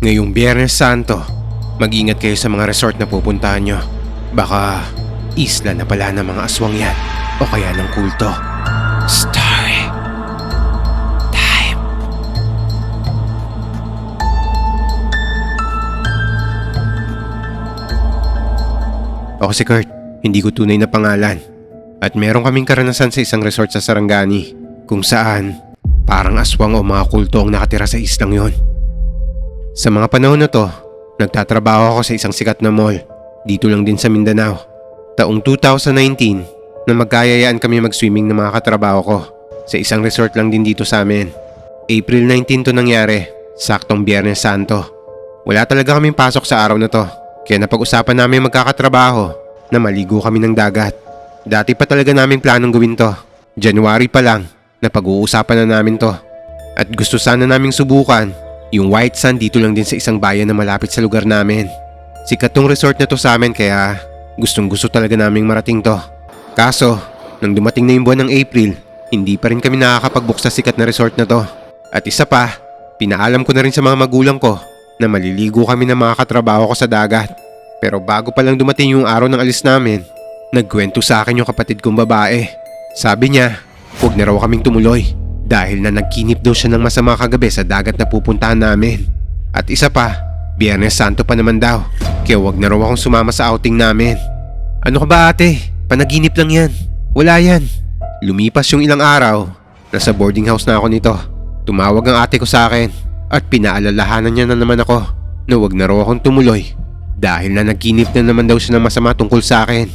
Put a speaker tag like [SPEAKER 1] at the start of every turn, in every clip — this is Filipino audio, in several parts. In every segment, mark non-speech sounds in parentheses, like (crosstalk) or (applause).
[SPEAKER 1] Ngayong Biyernes Santo, mag-ingat kayo sa mga resort na pupuntahan nyo. Baka isla na pala ng mga aswang yan o kaya ng kulto. Story time. Ako si Kurt, hindi ko tunay na pangalan. At meron kaming karanasan sa isang resort sa Sarangani kung saan parang aswang o mga kulto ang nakatira sa islang yon. Sa mga panahon na to, nagtatrabaho ako sa isang sikat na mall dito lang din sa Mindanao. Taong 2019 na magkayayaan kami mag-swimming ng mga katrabaho ko sa isang resort lang din dito sa amin. April 19 to nangyari, saktong Biyernes Santo. Wala talaga kaming pasok sa araw na to, kaya napag-usapan namin magkakatrabaho na maligo kami ng dagat. Dati pa talaga namin planong gawin to. January pa lang, napag-uusapan na namin to. At gusto sana naming subukan yung white sand dito lang din sa isang bayan na malapit sa lugar namin. Sikat tong resort na to sa amin kaya gustong gusto talaga naming marating to. Kaso, nang dumating na yung buwan ng April, hindi pa rin kami nakakapag-book sa sikat na resort na to. At isa pa, pinaalam ko na rin sa mga magulang ko na maliligo kami ng mga katrabaho ko sa dagat. Pero bago pa lang dumating yung araw ng alis namin, nagkwento sa akin yung kapatid kong babae. Sabi niya, huwag na raw kaming tumuloy dahil na nagkinip daw siya ng masama kagabi sa dagat na pupuntahan namin. At isa pa, Biyernes Santo pa naman daw, kaya huwag na raw akong sumama sa outing namin. Ano ka ba ate? Panaginip lang yan. Wala yan. Lumipas yung ilang araw, nasa boarding house na ako nito. Tumawag ang ate ko sa akin at pinaalalahanan niya na naman ako na huwag na raw akong tumuloy dahil na nagkinip na naman daw siya ng masama tungkol sa akin.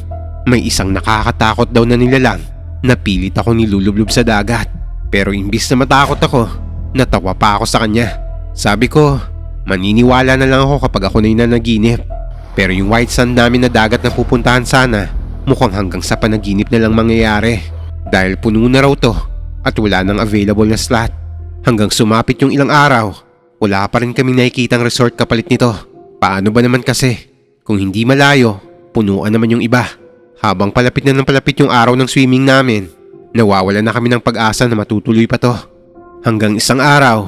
[SPEAKER 1] May isang nakakatakot daw na nilalang na pilit ako nilulublob sa dagat. Pero imbis na matakot ako, natawa pa ako sa kanya. Sabi ko, maniniwala na lang ako kapag ako na yung nanaginip. Pero yung white sand namin na dagat na pupuntahan sana, mukhang hanggang sa panaginip na lang mangyayari. Dahil puno na raw to at wala nang available na slot. Hanggang sumapit yung ilang araw, wala pa rin kaming nakikitang resort kapalit nito. Paano ba naman kasi? Kung hindi malayo, punuan naman yung iba. Habang palapit na ng palapit yung araw ng swimming namin, nawawala na kami ng pag-asa na matutuloy pa to. Hanggang isang araw,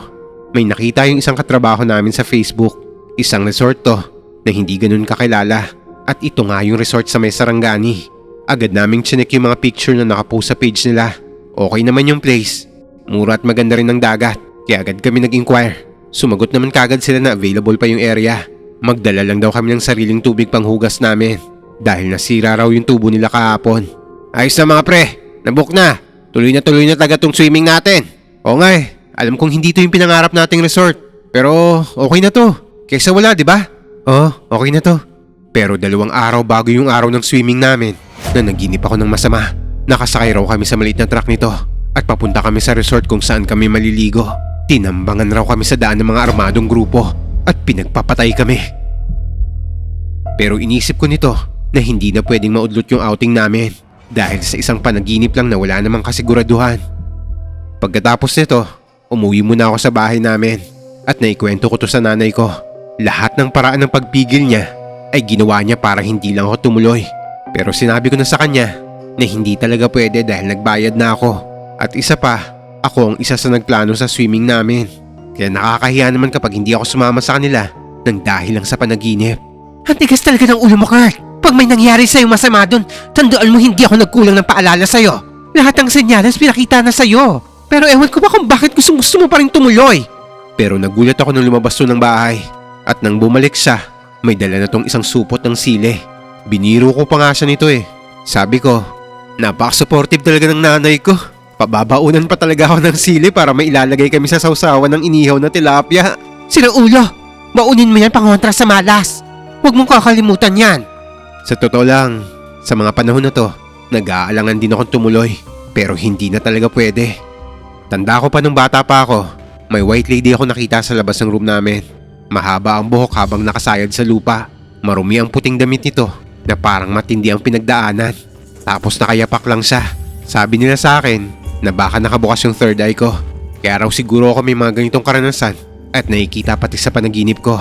[SPEAKER 1] may nakita yung isang katrabaho namin sa Facebook. Isang resort to na hindi ganun kakilala. At ito nga yung resort sa may Sarangani. Agad naming chinek yung mga picture na nakapost sa page nila. Okay naman yung place. Mura at maganda rin ang dagat. Kaya agad kami nag-inquire. Sumagot naman kagad sila na available pa yung area. Magdala lang daw kami ng sariling tubig panghugas namin. Dahil nasira raw yung tubo nila kahapon. Ayos na mga pre, nabook na. Tuloy na tuloy na taga tong swimming natin. Oo nga eh, alam kong hindi to yung pinangarap nating resort. Pero okay na to. Kaysa wala, di ba? Oo, okay na to. Pero dalawang araw bago yung araw ng swimming namin, na naginip ako ng masama. Nakasakay raw kami sa maliit na truck nito at papunta kami sa resort kung saan kami maliligo. Tinambangan raw kami sa daan ng mga armadong grupo at pinagpapatay kami. Pero inisip ko nito na hindi na pwedeng maudlot yung outing namin dahil sa isang panaginip lang na wala namang kasiguraduhan. Pagkatapos nito, umuwi muna ako sa bahay namin at naikwento ko to sa nanay ko. Lahat ng paraan ng pagpigil niya ay ginawa niya para hindi lang ako tumuloy. Pero sinabi ko na sa kanya na hindi talaga pwede dahil nagbayad na ako. At isa pa, ako ang isa sa nagplano sa swimming namin. Kaya nakakahiya naman kapag hindi ako sumama sa kanila nang dahil lang sa panaginip.
[SPEAKER 2] Ang tigas talaga ng ulo mo, Kurt. Pag may nangyari sa'yo masama dun, tandaan mo hindi ako nagkulang ng paalala sa'yo. Lahat ng senyales pinakita na sa'yo. Pero ewan ko ba kung bakit gustong gusto mo pa rin tumuloy.
[SPEAKER 1] Pero nagulat ako nung lumabas to ng bahay. At nang bumalik siya, may dala na tong isang supot ng sili. Biniro ko pa nga siya nito eh. Sabi ko, napaka-supportive talaga ng nanay ko. Pababaunan pa talaga ako ng sili para mailalagay kami sa sausawan ng inihaw na tilapia.
[SPEAKER 2] Sira ulo, maunin mo yan pangontra sa malas. Huwag mong kakalimutan yan.
[SPEAKER 1] Sa totoo lang, sa mga panahon na to, nag-aalangan din akong tumuloy. Pero hindi na talaga pwede. Tanda ko pa nung bata pa ako, may white lady ako nakita sa labas ng room namin. Mahaba ang buhok habang nakasayad sa lupa. Marumi ang puting damit nito na parang matindi ang pinagdaanan. Tapos nakayapak lang siya. Sabi nila sa akin na baka nakabukas yung third eye ko. Kaya raw siguro ako may mga ganitong karanasan at nakikita pati sa panaginip ko.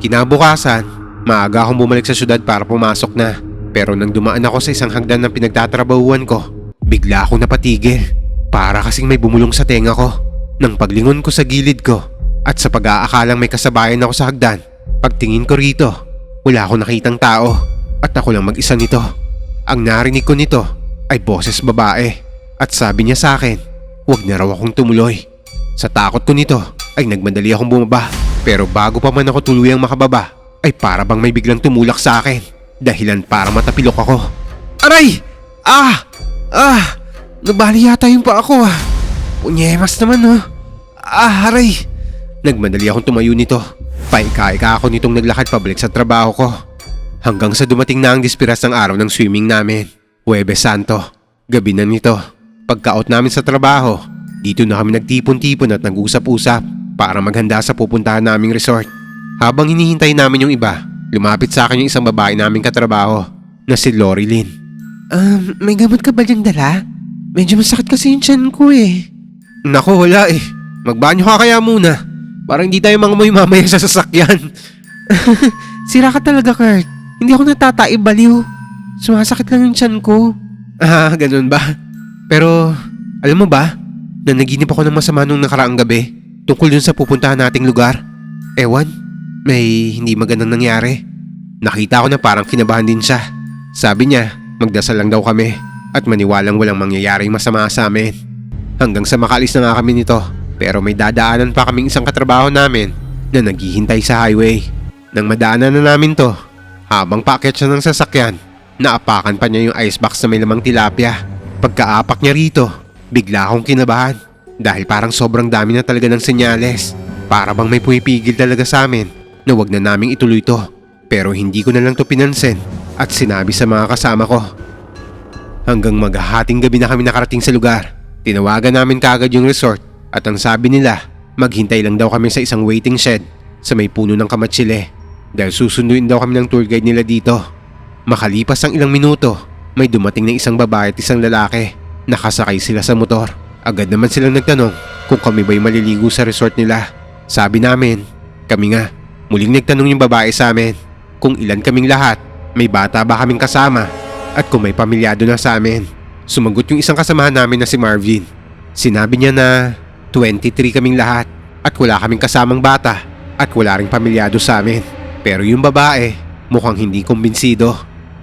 [SPEAKER 1] Kinabukasan, maaga akong bumalik sa syudad para pumasok na. Pero nang dumaan ako sa isang hagdan ng pinagtatrabahuan ko, bigla akong napatigil. Para kasing may bumulong sa tenga ko. Nang paglingon ko sa gilid ko, At sa pag-aakalang may kasabayan ako sa hagdan, pagtingin ko rito, wala akong nakitang tao at ako lang mag-isa nito. Ang narinig ko nito ay boses babae at sabi niya sa akin, huwag na raw akong tumuloy. Sa takot ko nito ay nagmadali akong bumaba pero bago pa man ako tuluyang makababa ay para bang may biglang tumulak sa akin dahilan para matapilok ako.
[SPEAKER 2] Aray! Ah! Ah! Nabali yata yung pa ako ah. Punyemas naman oh. Ah, aray!
[SPEAKER 1] Nagmadali akong tumayo nito. Paika-ika ako nitong naglakad pabalik sa trabaho ko. Hanggang sa dumating na ang dispiras ng araw ng swimming namin. Huwebes Santo. Gabi na nito. Pagka-out namin sa trabaho, dito na kami nagtipon-tipon at nag-usap-usap para maghanda sa pupuntahan naming resort. Habang hinihintay namin yung iba, lumapit sa akin yung isang babae naming katrabaho na si Lori Lynn.
[SPEAKER 2] Um, may gamot ka ba dyan dala? Medyo masakit kasi yung tiyan ko eh.
[SPEAKER 1] Nako, wala eh. Magbanyo ka kaya muna. Para hindi tayo mga muy mamaya sa sasakyan. (laughs)
[SPEAKER 2] Sira ka talaga, Kurt. Hindi ako natataib baliw. Sumasakit lang yung tiyan ko.
[SPEAKER 1] Ah, ganun ba? Pero, alam mo ba, na naginip ako ng masama nung nakaraang gabi tungkol dun sa pupuntahan nating lugar. Ewan, may hindi magandang nangyari. Nakita ko na parang kinabahan din siya. Sabi niya, magdasal lang daw kami at maniwalang walang mangyayaring masama sa amin. Hanggang sa makalis na nga kami nito. Pero may dadaanan pa kaming isang katrabaho namin na naghihintay sa highway. Nang madaanan na namin to, habang paakyat siya ng sasakyan, naapakan pa niya yung icebox na may lamang tilapia. Pagkaapak niya rito, bigla akong kinabahan dahil parang sobrang dami na talaga ng senyales. Para bang may pumipigil talaga sa amin na wag na naming ituloy to. Pero hindi ko na lang to pinansin at sinabi sa mga kasama ko. Hanggang maghahating gabi na kami nakarating sa lugar. Tinawagan namin kaagad yung resort at ang sabi nila, maghintay lang daw kami sa isang waiting shed sa may puno ng kamatsile dahil susunduin daw kami ng tour guide nila dito. Makalipas ang ilang minuto, may dumating na isang babae at isang lalaki. Nakasakay sila sa motor. Agad naman silang nagtanong kung kami ba'y maliligo sa resort nila. Sabi namin, kami nga. Muling nagtanong yung babae sa amin kung ilan kaming lahat, may bata ba kaming kasama at kung may pamilyado na sa amin. Sumagot yung isang kasamahan namin na si Marvin. Sinabi niya na 23 kaming lahat at wala kaming kasamang bata at wala ring pamilyado sa amin. Pero yung babae, mukhang hindi kumbinsido.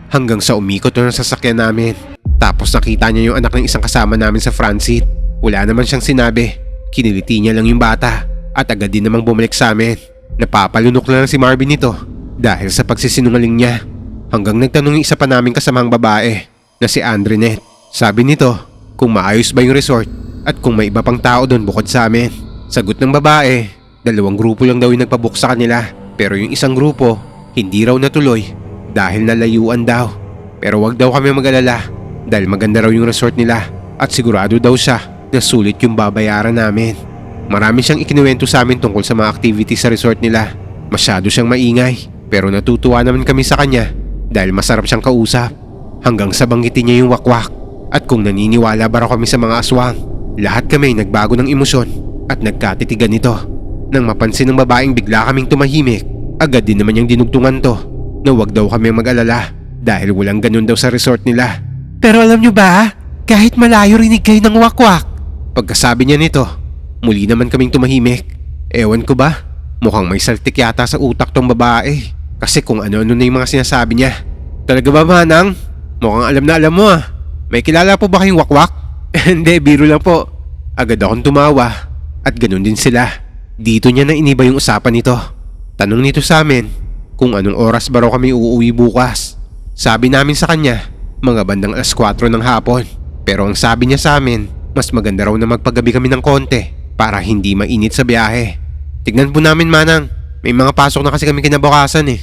[SPEAKER 1] Hanggang sa umikot na sasakyan namin. Tapos nakita niya yung anak ng isang kasama namin sa front seat. Wala naman siyang sinabi. Kiniliti niya lang yung bata at agad din namang bumalik sa amin. Napapalunok na lang si Marvin nito dahil sa pagsisinungaling niya. Hanggang nagtanong isa pa naming kasamang babae na si Andrinet. Sabi nito kung maayos ba yung resort at kung may iba pang tao doon bukod sa amin. Sagot ng babae, dalawang grupo lang daw yung nagpabook sa kanila pero yung isang grupo hindi raw natuloy dahil nalayuan daw. Pero wag daw kami mag-alala dahil maganda raw yung resort nila at sigurado daw siya na sulit yung babayaran namin. Marami siyang ikinuwento sa amin tungkol sa mga activities sa resort nila. Masyado siyang maingay pero natutuwa naman kami sa kanya dahil masarap siyang kausap. Hanggang sa banggitin niya yung wakwak at kung naniniwala ba raw kami sa mga aswang. Lahat kami nagbago ng emosyon at nagkatitigan nito. Nang mapansin ng babaeng bigla kaming tumahimik, agad din naman niyang dinugtungan to na wag daw kami mag-alala dahil walang ganun daw sa resort nila.
[SPEAKER 2] Pero alam nyo ba, kahit malayo rinig kayo ng wakwak.
[SPEAKER 1] Pagkasabi niya nito, muli naman kaming tumahimik. Ewan ko ba, mukhang may saltik yata sa utak tong babae. Kasi kung ano-ano na yung mga sinasabi niya. Talaga ba manang? Mukhang alam na alam mo ah. May kilala po ba kayong wakwak? (laughs) Hindi, biro lang po. Agad akong tumawa at ganun din sila. Dito niya na iniba yung usapan nito. Tanong nito sa amin kung anong oras ba raw kami uuwi bukas. Sabi namin sa kanya, mga bandang alas 4 ng hapon. Pero ang sabi niya sa amin, mas maganda raw na magpagabi kami ng konti para hindi mainit sa biyahe. Tignan po namin manang, may mga pasok na kasi kami kinabukasan eh.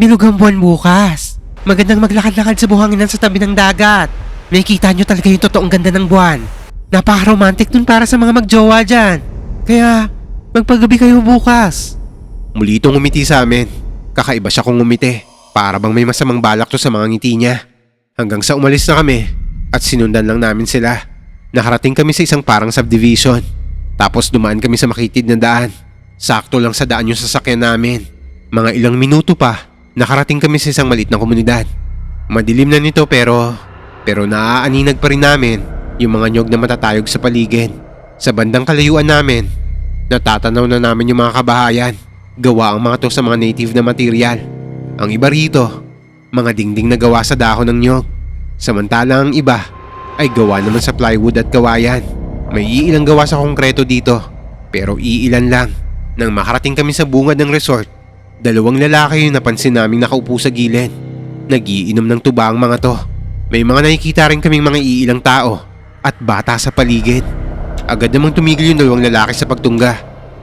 [SPEAKER 2] Binugang buwan bukas. Magandang maglakad-lakad sa buhanginan sa tabi ng dagat. May kita nyo talaga yung totoong ganda ng buwan. Napaka-romantic dun para sa mga magjowa dyan. Kaya, magpagabi kayo bukas.
[SPEAKER 1] Muli itong umiti sa amin. Kakaiba siya kung umiti. Para bang may masamang balak to sa mga ngiti niya. Hanggang sa umalis na kami at sinundan lang namin sila. Nakarating kami sa isang parang subdivision. Tapos dumaan kami sa makitid na daan. Sakto lang sa daan yung sasakyan namin. Mga ilang minuto pa, nakarating kami sa isang malit na komunidad. Madilim na nito pero... Pero naaaninag pa rin namin yung mga nyog na matatayog sa paligid. Sa bandang kalayuan namin, Natatanaw na namin yung mga kabahayan. Gawa ang mga to sa mga native na material. Ang iba rito, mga dingding na gawa sa dahon ng nyog. Samantalang ang iba ay gawa naman sa plywood at kawayan. May iilang gawa sa konkreto dito, pero iilan lang. Nang makarating kami sa bungad ng resort, dalawang lalaki yung napansin naming nakaupo sa gilid. Nagiinom ng tuba ang mga to. May mga nakikita rin kaming mga iilang tao at bata sa paligid. Agad namang tumigil yung dalawang lalaki sa pagtungga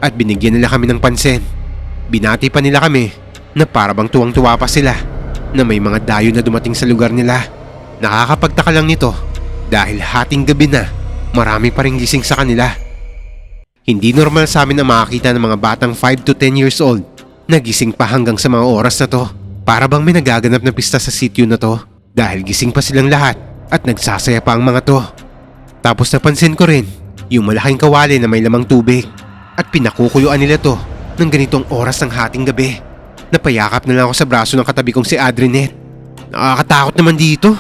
[SPEAKER 1] at binigyan nila kami ng pansin. Binati pa nila kami na parabang tuwang-tuwa pa sila na may mga dayo na dumating sa lugar nila. Nakakapagtaka lang nito dahil hating gabi na marami pa rin gising sa kanila. Hindi normal sa amin na makakita ng mga batang 5 to 10 years old na gising pa hanggang sa mga oras na to. Para bang may nagaganap na pista sa sityo na to dahil gising pa silang lahat at nagsasaya pa ang mga to. Tapos napansin ko rin yung malaking kawali na may lamang tubig at pinakukuyuan nila to ng ganitong oras ng hating gabi. Napayakap na lang ako sa braso ng katabi kong si Adrinet. Nakakatakot naman dito.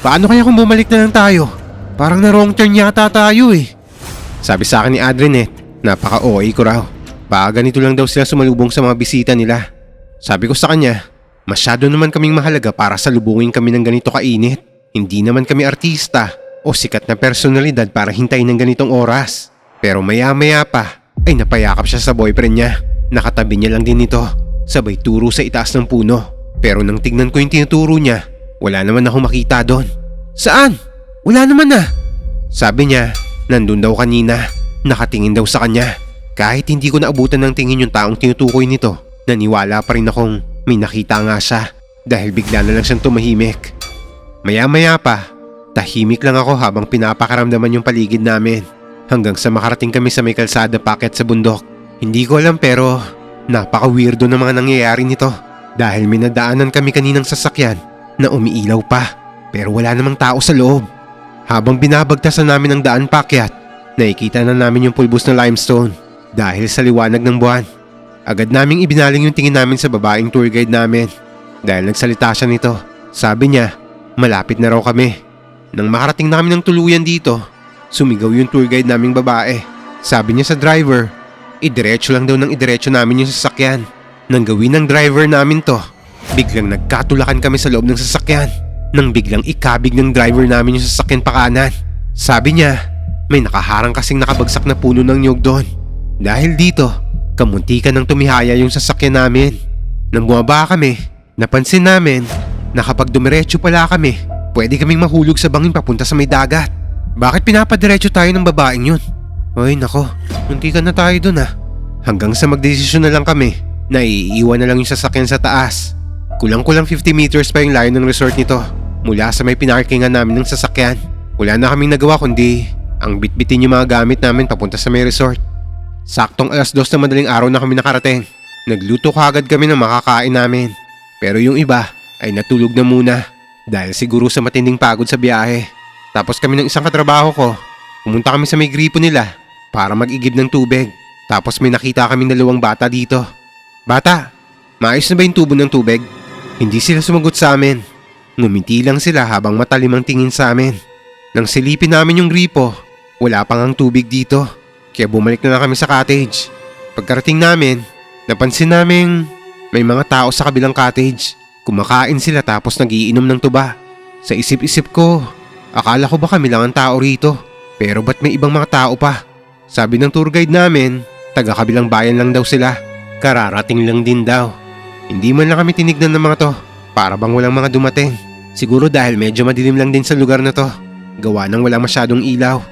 [SPEAKER 1] Paano kaya kung bumalik na lang tayo? Parang na wrong turn yata tayo eh. Sabi sa akin ni Adrinet, napaka-OA ko raw. Baka ganito lang daw sila sumalubong sa mga bisita nila. Sabi ko sa kanya, masyado naman kaming mahalaga para salubungin kami ng ganito kainit. Hindi naman kami artista o sikat na personalidad para hintayin ng ganitong oras. Pero maya maya pa ay napayakap siya sa boyfriend niya. Nakatabi niya lang din ito. Sabay turo sa itaas ng puno. Pero nang tignan ko yung tinuturo niya, wala naman akong makita doon. Saan? Wala naman na. Sabi niya, nandun daw kanina. Nakatingin daw sa kanya. Kahit hindi ko naabutan ng tingin yung taong tinutukoy nito, naniwala pa rin akong may nakita nga siya dahil bigla na lang siyang tumahimik. Maya-maya pa, tahimik lang ako habang pinapakaramdaman yung paligid namin hanggang sa makarating kami sa may kalsada packet sa bundok. Hindi ko alam pero napaka-weirdo ng mga nangyayari nito dahil may nadaanan kami kaninang sasakyan na umiilaw pa pero wala namang tao sa loob. Habang binabagtasan namin ang daan pakyat, nakikita na namin yung pulbos na limestone dahil sa liwanag ng buwan. Agad naming ibinaling yung tingin namin sa babaeng tour guide namin dahil nagsalita siya nito. Sabi niya, malapit na raw kami. Nang makarating na kami ng tuluyan dito, sumigaw yung tour guide naming babae. Sabi niya sa driver, idiretso lang daw ng idiretso namin yung sasakyan. Nang gawin ng driver namin to, biglang nagkatulakan kami sa loob ng sasakyan. Nang biglang ikabig ng driver namin yung sasakyan pa kanan. Sabi niya, may nakaharang kasing nakabagsak na puno ng nyog doon. Dahil dito, kamuntikan ng tumihaya yung sasakyan namin. Nang bumaba kami, napansin namin na kapag dumiretso pala kami, pwede kaming mahulog sa bangin papunta sa may dagat. Bakit pinapadiretso tayo ng babaeng yun? Ay nako, muntikan na tayo dun ah. Hanggang sa magdesisyon na lang kami na iiwan na lang yung sasakyan sa taas. Kulang-kulang 50 meters pa yung layo ng resort nito mula sa may pinarkingan namin ng sasakyan. Wala na kaming nagawa kundi ang bitbitin yung mga gamit namin papunta sa may resort. Saktong alas dos na madaling araw na kami nakarating. Nagluto kaagad kami ng makakain namin. Pero yung iba ay natulog na muna dahil siguro sa matinding pagod sa biyahe. Tapos kami ng isang katrabaho ko, pumunta kami sa may gripo nila para mag-igib ng tubig. Tapos may nakita kaming dalawang bata dito. Bata, maayos na ba yung tubo ng tubig? Hindi sila sumagot sa amin. Ngumiti lang sila habang matalim ang tingin sa amin. Nang silipin namin yung gripo, wala pang ang tubig dito. Kaya bumalik na lang kami sa cottage. Pagkarating namin, napansin naming may mga tao sa kabilang cottage. Kumakain sila tapos nagiinom ng tuba. Sa isip-isip ko, akala ko ba kami lang ang tao rito? Pero ba't may ibang mga tao pa? Sabi ng tour guide namin, taga kabilang bayan lang daw sila. Kararating lang din daw. Hindi man lang kami tinignan ng mga to, para bang walang mga dumating. Siguro dahil medyo madilim lang din sa lugar na to. Gawa nang wala masyadong ilaw.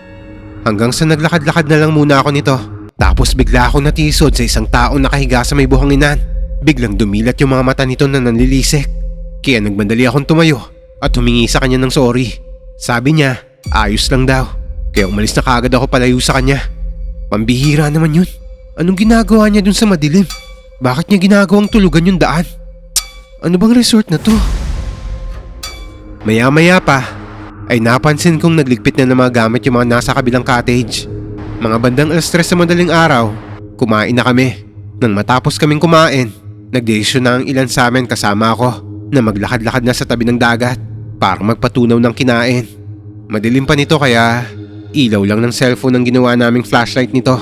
[SPEAKER 1] Hanggang sa naglakad-lakad na lang muna ako nito. Tapos bigla ako natisod sa isang taong nakahiga sa may buhanginan. Biglang dumilat yung mga mata nito na nanlilisik. Kaya nagmandali akong tumayo at humingi sa kanya ng sorry. Sabi niya, ayos lang daw. Kaya umalis na kaagad ako palayo sa kanya. Pambihira naman yun. Anong ginagawa niya dun sa madilim? Bakit niya ginagawang tulugan yung daan? Ano bang resort na to? Maya-maya pa, ay napansin kong nagligpit na ng mga gamit yung mga nasa kabilang cottage. Mga bandang alas tres sa madaling araw, kumain na kami. Nang matapos kaming kumain, nagdesisyon na ang ilan sa amin kasama ako na maglakad-lakad na sa tabi ng dagat para magpatunaw ng kinain. Madilim pa nito kaya ilaw lang ng cellphone ang ginawa naming flashlight nito.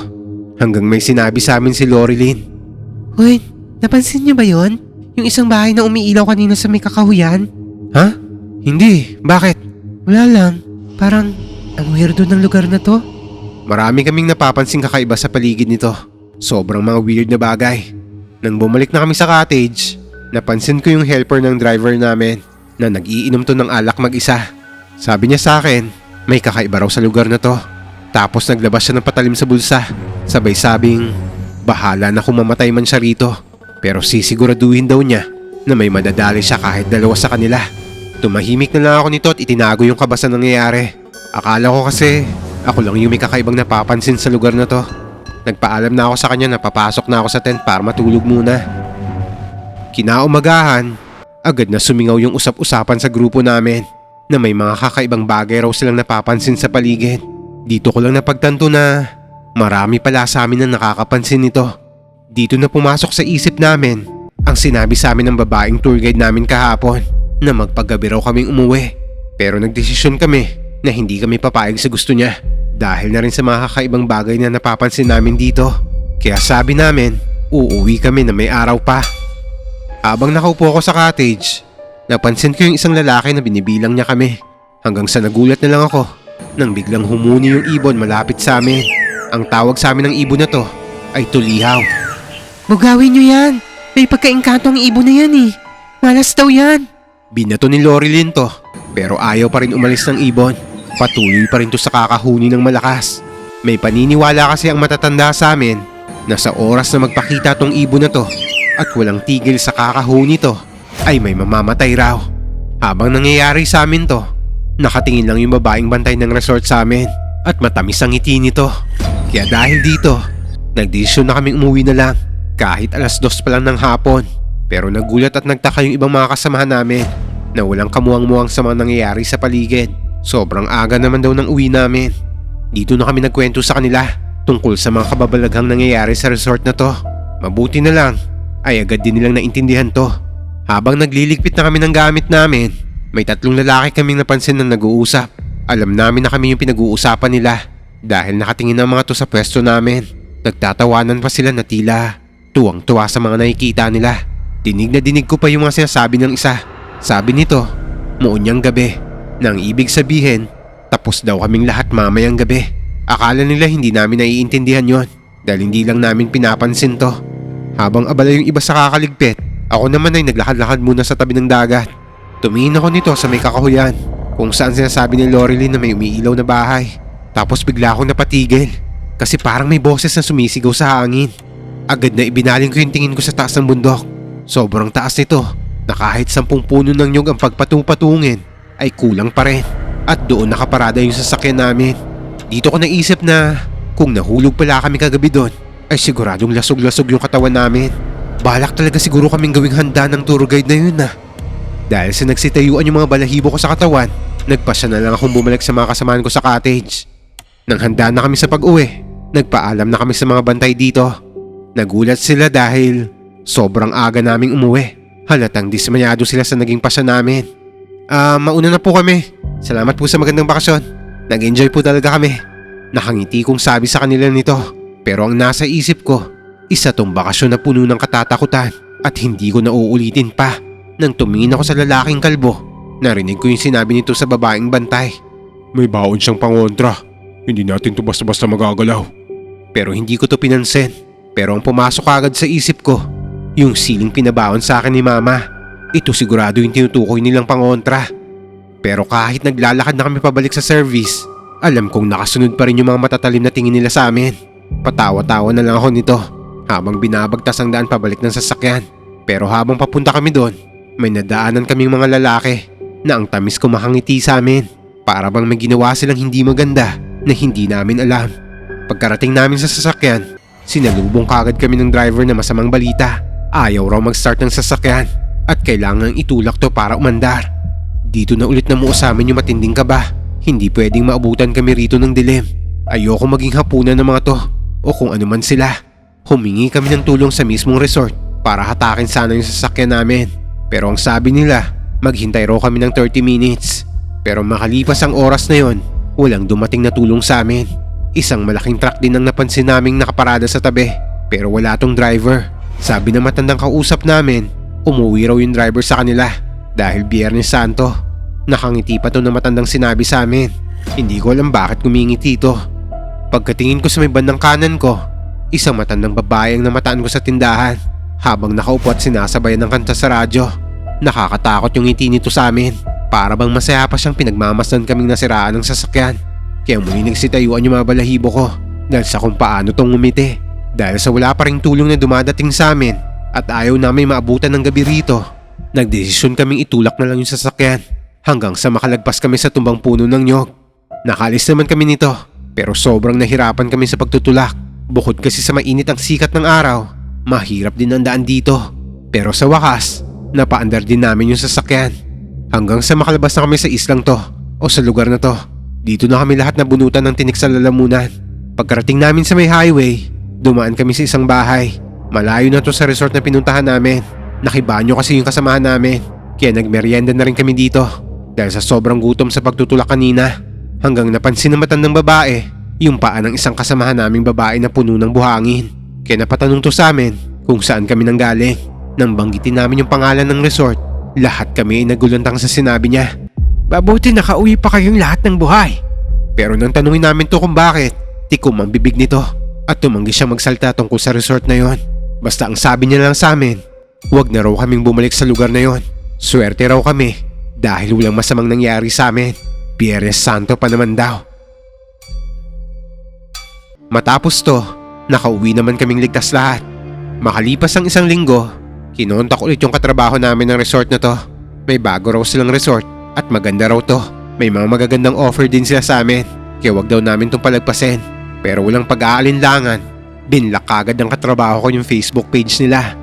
[SPEAKER 1] Hanggang may sinabi sa amin si Lorilyn.
[SPEAKER 2] Hoy, napansin niyo ba yon? Yung isang bahay na umiilaw kanina sa may kakahuyan?
[SPEAKER 1] Ha? Hindi, bakit?
[SPEAKER 2] Wala lang. Parang ang weirdo ng lugar na to.
[SPEAKER 1] Marami kaming napapansing kakaiba sa paligid nito. Sobrang mga weird na bagay. Nang bumalik na kami sa cottage, napansin ko yung helper ng driver namin na nag-iinom to ng alak mag-isa. Sabi niya sa akin, may kakaiba raw sa lugar na to. Tapos naglabas siya ng patalim sa bulsa. Sabay sabing, bahala na kung mamatay man siya rito. Pero sisiguraduhin daw niya na may madadali siya kahit dalawa sa kanila. Tumahimik na lang ako nito at itinago yung kaba sa nangyayari. Akala ko kasi ako lang yung may kakaibang napapansin sa lugar na to. Nagpaalam na ako sa kanya na papasok na ako sa tent para matulog muna. Kinaumagahan, agad na sumingaw yung usap-usapan sa grupo namin na may mga kakaibang bagay raw silang napapansin sa paligid. Dito ko lang napagtanto na marami pala sa amin na nakakapansin nito. Dito na pumasok sa isip namin ang sinabi sa amin ng babaeng tour guide namin kahapon na magpagabi raw kaming umuwi. Pero nagdesisyon kami na hindi kami papayag sa gusto niya dahil na rin sa mga kakaibang bagay na napapansin namin dito. Kaya sabi namin, uuwi kami na may araw pa. Habang nakaupo ako sa cottage, napansin ko yung isang lalaki na binibilang niya kami. Hanggang sa nagulat na lang ako nang biglang humuni yung ibon malapit sa amin. Ang tawag sa amin ng ibon na to ay tulihaw.
[SPEAKER 2] Bugawin niyo yan. May pagkaingkanto ang ibon na yan eh. Malas daw yan.
[SPEAKER 1] Binato ni Lorilyn to pero ayaw pa rin umalis ng ibon. Patuloy pa rin to sa kakahuni ng malakas. May paniniwala kasi ang matatanda sa amin na sa oras na magpakita tong ibon na to at walang tigil sa kakahuni to ay may mamamatay raw. Habang nangyayari sa amin to, nakatingin lang yung babaeng bantay ng resort sa amin at matamis ang ngiti nito. Kaya dahil dito, nagdesisyon na kami umuwi na lang kahit alas dos pa lang ng hapon. Pero nagulat at nagtaka yung ibang mga kasamahan namin na walang kamuang-muang sa mga nangyayari sa paligid. Sobrang aga naman daw ng uwi namin. Dito na kami nagkwento sa kanila tungkol sa mga kababalaghang nangyayari sa resort na to. Mabuti na lang ay agad din nilang naintindihan to. Habang nagliligpit na kami ng gamit namin, may tatlong lalaki kaming napansin na nag-uusap. Alam namin na kami yung pinag-uusapan nila dahil nakatingin ang mga to sa pwesto namin. Nagtatawanan pa sila na tila tuwang-tuwa sa mga nakikita nila. Dinig na dinig ko pa yung mga sinasabi ng isa. Sabi nito, muunyang gabi. Nang ibig sabihin, tapos daw kaming lahat mamayang gabi. Akala nila hindi namin naiintindihan yon dahil hindi lang namin pinapansin to. Habang abala yung iba sa kakaligpit, ako naman ay naglakad-lakad muna sa tabi ng dagat. Tumingin ako nito sa may kakahuyan kung saan sinasabi ni Lorilyn na may umiilaw na bahay. Tapos bigla akong napatigil kasi parang may boses na sumisigaw sa hangin. Agad na ibinaling ko yung tingin ko sa taas ng bundok. Sobrang taas nito na kahit sampung puno ng nyog ang pagpatung-patungin ay kulang pa rin. At doon nakaparada yung sasakyan namin. Dito ko naisip na kung nahulog pala kami kagabi doon ay siguradong lasog-lasog yung katawan namin. Balak talaga siguro kaming gawing handa ng tour guide na yun na. Dahil sa nagsitayuan yung mga balahibo ko sa katawan, nagpasya na lang akong bumalik sa mga kasamahan ko sa cottage. Nang handa na kami sa pag-uwi, nagpaalam na kami sa mga bantay dito. Nagulat sila dahil sobrang aga naming umuwi. Halatang dismayado sila sa naging pasya namin. Ah, mauna na po kami. Salamat po sa magandang bakasyon. Nag-enjoy po talaga kami. Nakangiti kong sabi sa kanila nito. Pero ang nasa isip ko, isa tong bakasyon na puno ng katatakutan at hindi ko na uulitin pa. Nang tumingin ako sa lalaking kalbo, narinig ko yung sinabi nito sa babaeng bantay. May baon siyang pangontra. Hindi natin to basta-basta magagalaw. Pero hindi ko to pinansin. Pero ang pumasok agad sa isip ko, yung siling pinabaon sa akin ni mama. Ito sigurado yung tinutukoy nilang pangontra. Pero kahit naglalakad na kami pabalik sa service, alam kong nakasunod pa rin yung mga matatalim na tingin nila sa amin. Patawa-tawa na lang ako nito habang binabagtas ang daan pabalik ng sasakyan. Pero habang papunta kami doon, may nadaanan kaming mga lalaki na ang tamis ko makangiti sa amin. Para bang may ginawa silang hindi maganda na hindi namin alam. Pagkarating namin sa sasakyan, sinalubong kagad kami ng driver na masamang balita. Ayaw raw mag-start ng sasakyan at kailangang itulak to para umandar. Dito na ulit namuo sa yung matinding kaba. Hindi pwedeng maabutan kami rito ng dilim. Ayoko maging hapunan ng mga to o kung ano man sila. Humingi kami ng tulong sa mismong resort para hatakin sana yung sasakyan namin. Pero ang sabi nila, maghintay raw kami ng 30 minutes. Pero makalipas ang oras na yon, walang dumating na tulong sa amin. Isang malaking truck din ang napansin naming nakaparada sa tabi pero wala tong driver. Sabi ng matandang kausap namin, umuwi raw yung driver sa kanila dahil Biyernes Santo. Nakangiti pa to na matandang sinabi sa amin. Hindi ko alam bakit kumingiti to. Pagkatingin ko sa may bandang kanan ko, isang matandang babae ang namataan ko sa tindahan habang nakaupo at sinasabayan ng kanta sa radyo. Nakakatakot yung ngiti nito sa amin. Para bang masaya pa siyang pinagmamasdan kaming nasiraan ng sasakyan. Kaya muli nagsitayuan yung mga balahibo ko dahil sa kung paano tong umiti. Dahil sa wala pa ring tulong na dumadating sa amin at ayaw namin maabutan ng gabi rito, nagdesisyon kaming itulak na lang yung sasakyan hanggang sa makalagpas kami sa tumbang puno ng nyog. Nakalis naman kami nito pero sobrang nahirapan kami sa pagtutulak. Bukod kasi sa mainit ang sikat ng araw, mahirap din ang daan dito. Pero sa wakas, napaandar din namin yung sasakyan. Hanggang sa makalabas na kami sa islang to o sa lugar na to. Dito na kami lahat nabunutan ng tinik sa lalamunan. Pagkarating namin sa may highway, dumaan kami sa isang bahay. Malayo na to sa resort na pinuntahan namin. Nakibanyo kasi yung kasamahan namin. Kaya nagmerienda na rin kami dito. Dahil sa sobrang gutom sa pagtutulak kanina. Hanggang napansin ng matandang babae yung paa ng isang kasamahan naming babae na puno ng buhangin. Kaya napatanong to sa amin kung saan kami nanggaling. Nang banggitin namin yung pangalan ng resort, lahat kami ay nagulantang sa sinabi niya.
[SPEAKER 2] Mabuti nakauwi pa kayong lahat ng buhay.
[SPEAKER 1] Pero nang tanungin namin to kung bakit, tikom ang bibig nito at tumanggi siya magsalta tungkol sa resort na yon. Basta ang sabi niya lang sa amin, huwag na raw kaming bumalik sa lugar na yon. Swerte raw kami dahil walang masamang nangyari sa amin. Pierres Santo pa naman daw. Matapos to, nakauwi naman kaming ligtas lahat. Makalipas ang isang linggo, kinontak ulit yung katrabaho namin ng resort na to. May bago raw silang resort at maganda raw to. May mga magagandang offer din sila sa amin. Kaya wag daw namin tong palagpasin. Pero walang pag-aalinlangan. Binlock kagad ng katrabaho ko yung Facebook page nila.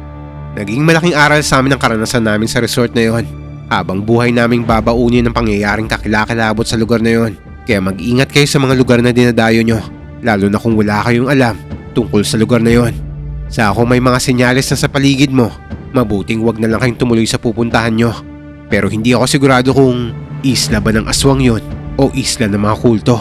[SPEAKER 1] Naging malaking aral sa amin ang karanasan namin sa resort na yon. Habang buhay naming babaunin ng pangyayaring kakilakilabot sa lugar na yon. Kaya mag-ingat kayo sa mga lugar na dinadayo nyo. Lalo na kung wala kayong alam tungkol sa lugar na yon. Sa kung may mga senyales na sa paligid mo, mabuting wag na lang kayong tumuloy sa pupuntahan nyo. Pero hindi ako sigurado kung isla ba ng aswang yon o isla ng mga kulto.